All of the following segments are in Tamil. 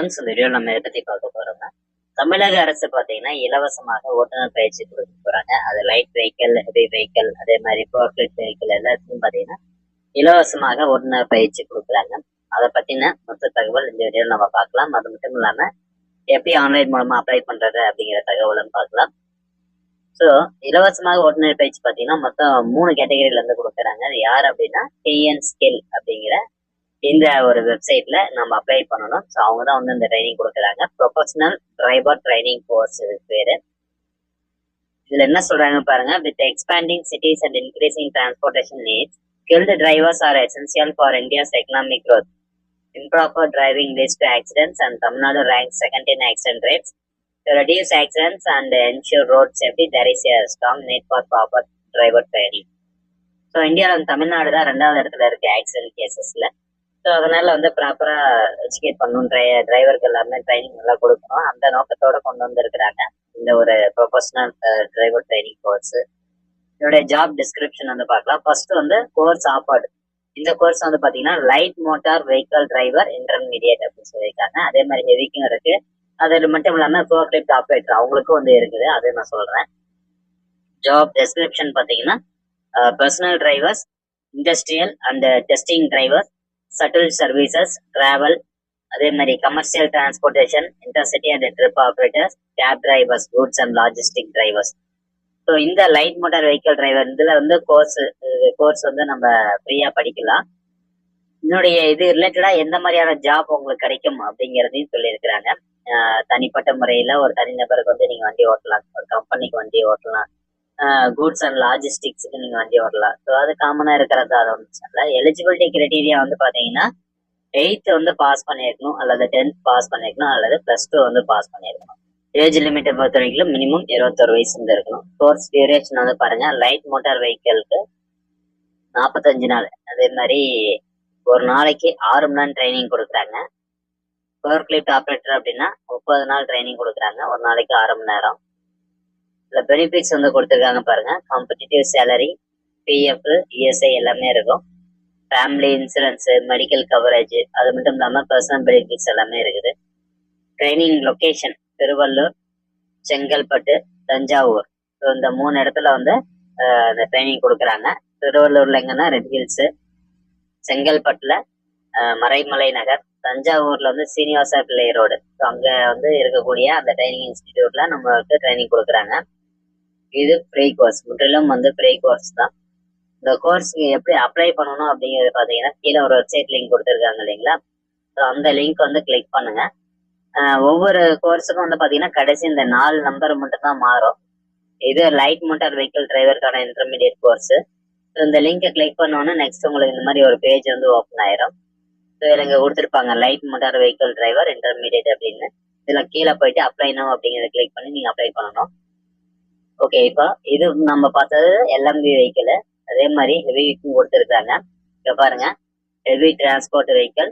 ஃப்ரெண்ட்ஸ் வீடியோ நம்ம இதை பத்தி பார்க்க போறோம்னா தமிழக அரசு பாத்தீங்கன்னா இலவசமாக ஓட்டுநர் பயிற்சி கொடுக்க போறாங்க. அது லைட் வெஹிக்கல் ஹெவி வெஹிக்கல் அதே மாதிரி போர்ட்ரேட் வெஹிக்கல் எல்லாத்துக்கும் பாத்தீங்கன்னா இலவசமாக ஓட்டுநர் பயிற்சி கொடுக்குறாங்க. அதை பத்தின மொத்த தகவல் இந்த வீடியோ நம்ம பார்க்கலாம். அது மட்டும் இல்லாம எப்படி ஆன்லைன் மூலமா அப்ளை பண்றது அப்படிங்கிற தகவலும் பார்க்கலாம். ஸோ இலவசமாக ஓட்டுநர் பயிற்சி பார்த்தீங்கன்னா மொத்தம் மூணு கேட்டகரியில இருந்து கொடுக்குறாங்க. அது யார் அப்படின்னா டிஎன் ஸ்கில் அப்படிங்கிற இந்த ஒரு வெப்சைட்ல நம்ம அப்ளை பண்ணணும் ஸோ அவங்க தான் வந்து இந்த ட்ரைனிங் கொடுக்குறாங்க ப்ரொஃபஷனல் டிரைவர் ட்ரைனிங் கோர்ஸ் இது பேரு இதுல என்ன சொல்றாங்க பாருங்க with expanding cities and increasing transportation needs skilled drivers are essential for India's economic growth. Improper driving leads to accidents, and Tamil Nadu ranks second in accident rates. To reduce accidents and ensure road safety, there is a strong need for proper driver training. So இந்தியாவில் தமிழ்நாடு தான் ரெண்டாவது இடத்துல இருக்கு ஆக்சிடென்ட் கேசஸ்ல ஸோ அதனால வந்து ப்ராப்பரா எஜுகேட் பண்ணணும் டிரைவருக்கு எல்லாமே ட்ரைனிங் நல்லா கொடுக்கணும். அந்த நோக்கத்தோட கொண்டு வந்திருக்கிறாங்க. இந்த ஒரு ப்ரொஃபஷனல் டிரைவர் ட்ரைனிங் கோர்ஸ் இதோட ஜாப் டிஸ்கிரிப்ஷன் வந்து பார்க்கலாம். ஃபர்ஸ்ட் வந்து கோர்ஸ் ஆஃபர்டு இந்த கோர்ஸ் வந்து பாத்தீங்கன்னா light motor vehicle driver intermediate அப்படின்னு சொல்லியிருக்காங்க. அதே மாதிரி ஹெவிக்கும் இருக்கு. அது மட்டும் இல்லாம ஃபோர்க்லிஃப்ட் ஆப்ரேட்டர் அவங்களுக்கும் வந்து இருக்குது. அது நான் சொல்றேன். ஜாப் டெஸ்கிரிப்ஷன் பாத்தீங்கன்னா personal drivers industrial and testing drivers shuttle services travel அதே மாதிரி commercial transportation intercity and trip operators cab drivers goods and logistic drivers so இந்த லைட் மோட்டார் வெஹிக்கல் டிரைவர் இதுல வந்து கோர்ஸ் கோர்ஸ் வந்து நம்ம ஃப்ரீயா படிக்கலாம். இதனுடைய இது ரிலேட்டடா எந்த மாதிரியான ஜாப் உங்களுக்கு கிடைக்கும் அப்படிங்கிறதையும் சொல்லியிருக்கிறாங்க. தனிப்பட்ட முறையில ஒரு தனிநபருக்கு வந்து நீங்க வண்டி ஓட்டலாம் ஒரு கம்பெனிக்கு வண்டி ஓட்டலாம். கூட்ஸ் அண்ட் லாஜிஸ்டிக்ஸுக்கு நீங்க வண்டி வரலாம் ஸோ அது காமனா இருக்கிறது அது ஒன்று எலிஜிபிலிட்டி கிரைட்டீரியா வந்து பாத்தீங்கன்னா எயித் வந்து பாஸ் பண்ணியிருக்கணும் அல்லது டென்த் பாஸ் பண்ணியிருக்கணும் அல்லது பிளஸ் டூ வந்து பாஸ் பண்ணியிருக்கணும். ஏஜ் லிமிட்டை பொறுத்த வரைக்கும் மினிமம் இருபத்தொரு வயசு வந்து இருக்கணும். கோர்ஸ் டியூரேஷன் வந்து பாருங்க லைட் மோட்டார் வெஹிக்கிள்க்கு நாற்பத்தஞ்சு நாள். அதே மாதிரி ஒரு நாளைக்கு ஆறு மணி நேரம் ட்ரைனிங் கொடுக்குறாங்க. பவர் கிளிப் ஆப்ரேட்டர் அப்படின்னா முப்பது நாள் ட்ரைனிங் கொடுக்குறாங்க. ஒரு நாளைக்கு ஆறு மணி நேரம். இதுல பெனிஃபிட்ஸ் வந்து கொடுத்துருக்காங்க பாருங்க. காம்படிட்டிவ் சேலரி பிஎஃப் இஎஸ்ஐ எல்லாமே இருக்கும். ஃபேமிலி இன்சூரன்ஸ் மெடிக்கல் கவரேஜ் அது மட்டும் இல்லாமல் பர்சனல் பெனிஃபிட்ஸ் எல்லாமே இருக்குது. Training location Thiruvallur Chengalpattu Thanjavur. So இந்த மூணு இடத்துல வந்து இந்த ட்ரைனிங் கொடுக்குறாங்க. திருவள்ளூர்ல எங்கன்னா ரெட் ஹில்ஸ் செங்கல்பட்டுல மறைமலை நகர் தஞ்சாவூர்ல வந்து சீனிவாசா பிள்ளை ரோடு. ஸோ அங்க வந்து இருக்கக்கூடிய அந்த ட்ரைனிங் இன்ஸ்டிடியூட்ல நம்மளுக்கு ட்ரைனிங் கொடுக்குறாங்க. இது ஃப்ரீ கோர்ஸ் முற்றிலும் வந்து ஃப்ரீ கோர்ஸ் தான். இந்த கோர்ஸ்க்கு எப்படி அப்ளை பண்ணணும் அப்படிங்கிறது பார்த்தீங்கன்னா கீழே ஒரு வெப்சைட் லிங்க் கொடுத்துருக்காங்க இல்லைங்களா? ஸோ அந்த லிங்க் வந்து கிளிக் பண்ணுங்க. ஒவ்வொரு கோர்ஸுக்கும் வந்து பார்த்தீங்கன்னா கடைசி இந்த நாலு நம்பர் மட்டும் தான் மாறும். இது லைட் மோட்டார் வெஹிக்கிள் டிரைவருக்கான இன்டர்மீடியட் கோர்ஸ் இந்த லிங்கை கிளிக் பண்ணோன்னா நெக்ஸ்ட் உங்களுக்கு இந்த மாதிரி ஒரு பேஜ் வந்து ஓப்பன் ஆயிரும். ஸோ இதில் இங்கே கொடுத்துருப்பாங்க light motor vehicle driver intermediate அப்படின்னு. இதில் கீழே போயிட்டு அப்ளை நோ அப்படிங்கிறத கிளிக் பண்ணி நீங்கள் அப்ளை பண்ணணும். ஓகே இப்போ இது நம்ம பார்த்தது எல்எம்பி வெஹிக்கிள் அதே மாதிரி ஹெவிக்கும் கொடுத்துருக்காங்க. இப்போ பாருங்க. Heavy transport vehicle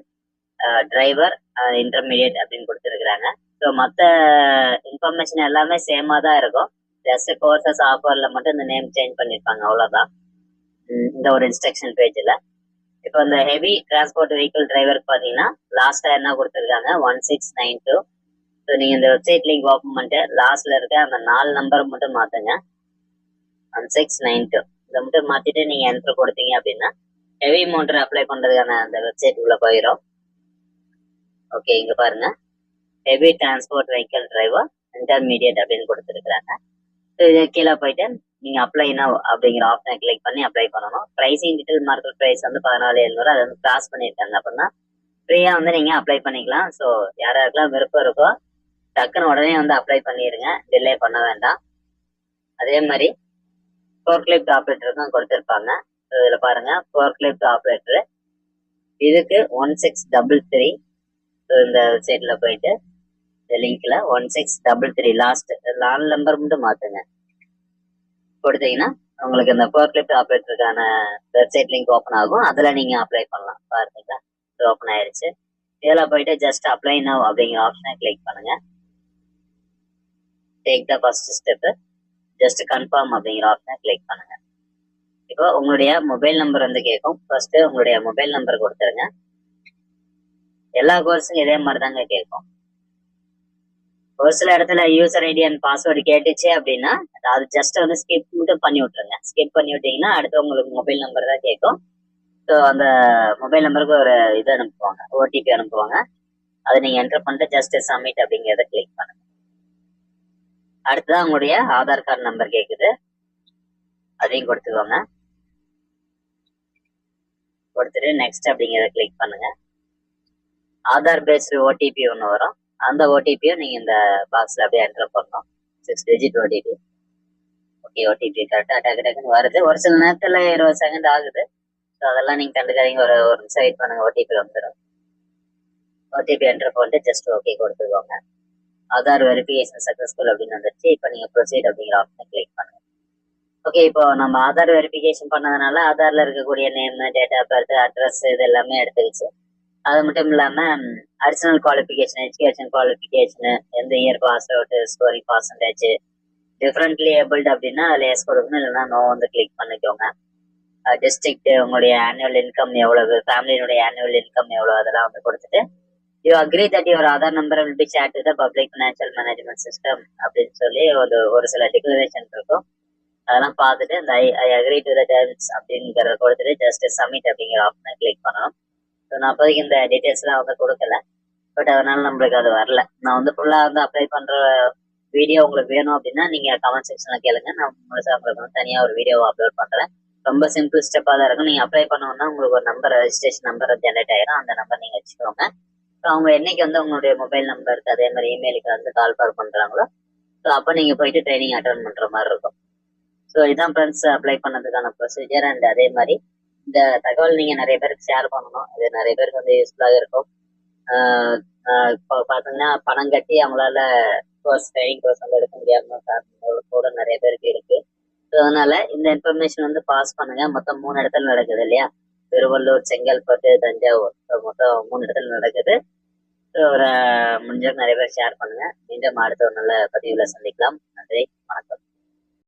driver intermediate அப்படின்னு கொடுத்துருக்குறாங்க. ஸோ மற்ற இன்ஃபர்மேஷன் எல்லாமே சேமாக தான் இருக்கும். ஜஸ்ட் கோர்சஸ் ஆஃபரில் மட்டும் இந்த நேம் சேஞ்ச் பண்ணியிருப்பாங்க அவ்வளோதான் இந்த ஒரு இன்ஸ்ட்ரக்ஷன் பேஜில் இப்போ இந்த ஹெவி டிரான்ஸ்போர்ட் வெஹிக்கிள் டிரைவருக்கு பார்த்தீங்கன்னா லாஸ்ட்டாக என்ன கொடுத்துருக்காங்க? One six nine two so நீங்கள் இந்த வெப்சைட் லிங்க் ஓப்பன் பண்ணிட்டு லாஸ்ட்ல இருக்க அந்த நாலு நம்பர் மட்டும் மாற்றுங்க ஒன் சிக்ஸ் நைன் டூ இதை மட்டும் மாற்றிட்டு நீங்கள் என்ட்ரு கொடுத்தீங்க அப்படின்னா ஹெவி மோட்டர் அப்ளை பண்ணுறதுக்கான அந்த வெப்சைட் உள்ள போயிடும் ஓகே இங்கே பாருங்க. Heavy transport vehicle driver intermediate அப்படின்னு கொடுத்துருக்குறாங்க. இது கீழே போயிட்டு நீங்கள் அப்ளை என்ன அப்படிங்கிற ஆப்ஷனை கிளிக் பண்ணி அப்ளை பண்ணணும். ப்ரைஸிங் டீட்டெயில் மார்க்கெட் ப்ரைஸ் வந்து பதினாலு எழுநூறு அதை வந்து கிராஸ் பண்ணியிருக்காங்க அப்படின்னா ஃப்ரீயாக வந்து நீங்கள் அப்ளை பண்ணிக்கலாம். ஸோ யாராருக்கெல்லாம் விருப்பம் இருக்கோ டக்குன்னு உடனே வந்து அப்ளை பண்ணிடுங்க டிலே பண்ண வேண்டாம். அதே மாதிரி ஃபோர்க்லிஃப்ட் ஆப்ரேட்டருக்கும் கொடுத்துருப்பாங்க. இதில் பாருங்க. ஃபோர்க்லிஃப்ட் ஆப்ரேட்டர் இதுக்கு ஒன் சிக்ஸ் டபுள் த்ரீ இந்த வெப்சைட்டில் போயிட்டு இந்த லிங்க்ல one six double three last லான் நம்பர் மட்டும் மாற்றுங்க கொடுத்தீங்கன்னா உங்களுக்கு இந்த ஃபோர்க்லிஃப்ட் ஆப்ரேட்டருக்கான வெப்சைட் லிங்க் ஓப்பன் ஆகும். அதில் நீங்கள் அப்ளை பண்ணலாம். பாருங்களா இது ஓப்பன் ஆயிடுச்சு இதில் போயிட்டு ஜஸ்ட் அப்ளை நவ் அப்படிங்கிற ஆப்ஷனை கிளிக் பண்ணுங்க. Take the first step just confirm அப்படிங்கிற ஆப்ஷனை கிளிக் பண்ணுங்க. இப்போ உங்களுடைய மொபைல் நம்பர் வந்து கேட்கும் ஃபர்ஸ்ட் உங்களுடைய மொபைல் நம்பர் கொடுத்துருங்க. எல்லா கோர்ஸும் இதே மாதிரி தாங்க கேட்கும் ஒரு சில இடத்துல யூசர் ஐடி அண்ட் பாஸ்வேர்டு கேட்டுச்சு அப்படின்னா அது ஜஸ்ட் வந்து ஸ்கிப் மட்டும் பண்ணி விட்டுருங்க. ஸ்கிப் பண்ணி விட்டீங்கன்னா அடுத்து உங்களுக்கு மொபைல் நம்பர் தான் கேட்கும் ஸோ அந்த மொபைல் நம்பருக்கு ஒரு இது அனுப்புவாங்க. ஓடிபி அனுப்புவாங்க. அதை நீங்க என்டர் பண்ணிட்டு ஜஸ்ட் சப்மிட் அப்படிங்கிறத கிளிக் பண்ணுங்க. அடுத்ததான் உங்களுடைய ஆதார் கார்டு நம்பர் கேக்குது. அதையும் கொடுத்துக்கோங்க. கொடுத்துட்டு நெக்ஸ்ட் அப்படிங்கிறத கிளிக் பண்ணுங்க. ஆதார் பேஸ்டு ஓடிபி ஒன்று வரும். அந்த ஓடிபியும் நீங்க இந்த பாக்ஸில் அப்படியே என்டர் பண்ணணும். Six digit OTP okay OTP கரெக்டாக டக்கு டக்குன்னு வருது. ஒரு சில நேரத்தில் இருபது செகண்ட் ஆகுது. ஸோ அதெல்லாம் நீங்க கண்டுக்காதீங்க. ஒரு ஒரு நிமிஷம் வெயிட் பண்ணுங்க. ஓடிபி வந்துடும் ஓடிபி என்டர் பண்ணிட்டு ஜஸ்ட் ஓகே கொடுத்துக்கோங்க. ஆதார் வெரிஃபிகேஷன் சக்ஸஸ்ஃபுல் அப்படின்னு வந்துருச்சு. இப்போ நீங்கள் ப்ரொசீட் அப்படிங்கிற ஆப்ஷனை கிளிக் பண்ணுங்க. ஓகே இப்போ நம்ம ஆதார் வெரிஃபிகேஷன் பண்ணதுனால ஆதார்ல இருக்கக்கூடிய name date of birth address இது எல்லாமே எடுத்துருச்சு. அது மட்டும் இல்லாம அடிஷனல் குவாலிஃபிகேஷன் எஜுகேஷன் குவாலிஃபிகேஷனு எந்த year pass out scoring percentage differently abled அப்படின்னா அதில் எஸ் கொடுக்கணும். இல்லைன்னா நோ வந்து கிளிக் பண்ணிக்கோங்க. டிஸ்ட்ரிக்ட் உங்களுடைய ஆனுவல் இன்கம் எவ்வளவு ஃபேமிலியினுடைய ஆனுவல் இன்கம் எவ்வளவு அதெல்லாம் வந்து கொடுத்துட்டு you agree that your Aadhaar number will be shared the public financial management system அப்படின்னு சொல்லி ஒரு ஒரு சில டிக்ளரேஷன் இருக்கும். அதெல்லாம் பார்த்துட்டு இந்த I I agree to the terms அப்படிங்கிறத கொடுத்துட்டு ஜஸ்ட் சப்மிட் அப்படிங்கிற ஆப்ஷனை கிளிக் பண்ணணும். ஸோ நான் அப்போதைக்கு இந்த டீட்டெயில்ஸ்லாம் வந்து கொடுக்கல. பட் அதனால நம்மளுக்கு அது வரல. நான் வந்து ஃபுல்லாக வந்து அப்ளை பண்ணுற வீடியோ உங்களுக்கு வேணும் அப்படின்னா நீங்கள் கமெண்ட் செக்ஷனில் கேளுங்க. நான் முழுசாக உங்களுக்கு வந்து தனியாக ஒரு வீடியோ அப்லோட் பண்ணுறேன் ரொம்ப சிம்பிள் ஸ்டெப்பாக தான் இருக்கும். நீங்கள் அப்ளை பண்ணணும்னா உங்களுக்கு ஒரு நம்பர் ரெஜிஸ்ட்ரேஷன் நம்பர் ஜென்ரேட் ஆயிரும். அந்த நம்பர் நீங்கள் வச்சுக்கோங்க. அவங்க என்னைக்கு வந்து உங்களுடைய மொபைல் நம்பருக்கு அதே மாதிரி இமெயிலுக்கு வந்து கால் பார் பண்ணுறாங்களோ ஸோ அப்போ நீங்கள் போயிட்டு ட்ரைனிங் அட்டன் பண்ணுற மாதிரி இருக்கும். ஸோ இதான் ஃப்ரெண்ட்ஸ் அப்ளை பண்ணதுக்கான ப்ரொசீஜர் அண்ட் அதே மாதிரி இந்த தகவல் நீங்கள் நிறைய பேருக்கு ஷேர் பண்ணணும். இது நிறைய பேருக்கு வந்து யூஸ்ஃபுல்லாக இருக்கும். இப்போ பார்த்தீங்கன்னா பணம் கட்டி அவங்களால கோர்ஸ் ட்ரைனிங் கோர்ஸ் வந்து எடுக்க முடியாமல் கூட நிறைய பேருக்கு இருக்கு. ஸோ அதனால இந்த இன்ஃபர்மேஷன் வந்து பாஸ் பண்ணுங்க. மொத்தம் மூணு இடத்துல நடக்குது இல்லையா? திருவள்ளூர் செங்கல்பட்டு தஞ்சாவூர். மொத்தம் மூணு இடத்துல நடக்குது. ஒரு முடிஞ்சவங்க நிறைய பேர் ஷேர் பண்ணுங்க. மீண்டும் அடுத்த ஒரு நல்ல பதிவுல சந்திக்கலாம். நன்றி. வணக்கம்.